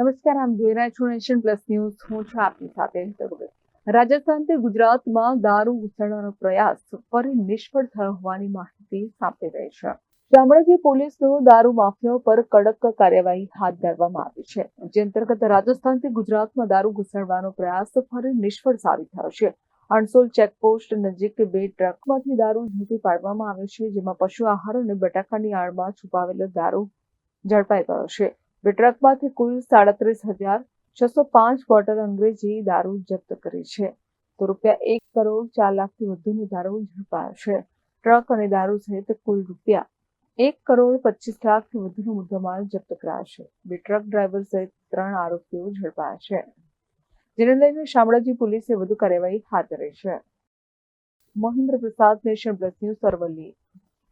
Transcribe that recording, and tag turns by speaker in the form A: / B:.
A: નમસ્કાર, આમ જોઈ રહ્યા છું નેશન પ્લસ ન્યૂઝ. હું છું આપની સાથે રાજસ્થાનથી ગુજરાતમાં દારૂ ઘૂસણવાનો પ્રયાસ ફરી નિષ્ફળ થયો હોવાની માહિતી સાંપડી રહી છે. શામળાજી પોલીસનો દારૂ માફિયાઓ પર કડક કાર્યવાહી હાથ ધરવામાં આવી છે. જે અંતર્ગત રાજસ્થાનથી ગુજરાતમાં દારૂ ઘૂસણવાનો પ્રયાસ ફરી નિષ્ફળ સાબિત થયો છે. અણસોલ ચેકપોસ્ટ નજીક બે ટ્રકમાંથી દારૂ ઝડપી પાડવામાં આવ્યો છે, જેમાં પશુ આહાર અને બટાકાની આડમાં છુપાવેલો દારૂ ઝડપાઈ ગયો છે. બે કુલ સાડત્રીસ હજાર છસો પાંચ બોટલ અંગ્રેજી દારૂ જપ્ત કરી છે. તો રૂપિયા એક કરોડ ચાર લાખથી વધુની દારૂ ઝડપાયો છે ટ્રક અને દારૂ સહિત કુલ રૂપિયા એક કરોડ પચીસ લાખથી વધુનો મુદ્દામાલ જપ્ત કરાયો છે બે ટ્રક ડ્રાઈવર સહિત ત્રણ આરોપીઓ ઝડપાયા છે જેને લઈને શામળાજી પોલીસે વધુ કાર્યવાહી હાથ ધરી છે. મહેન્દ્ર પ્રસાદ નેશન પ્લસ ન્યૂઝ અરવલ્લી.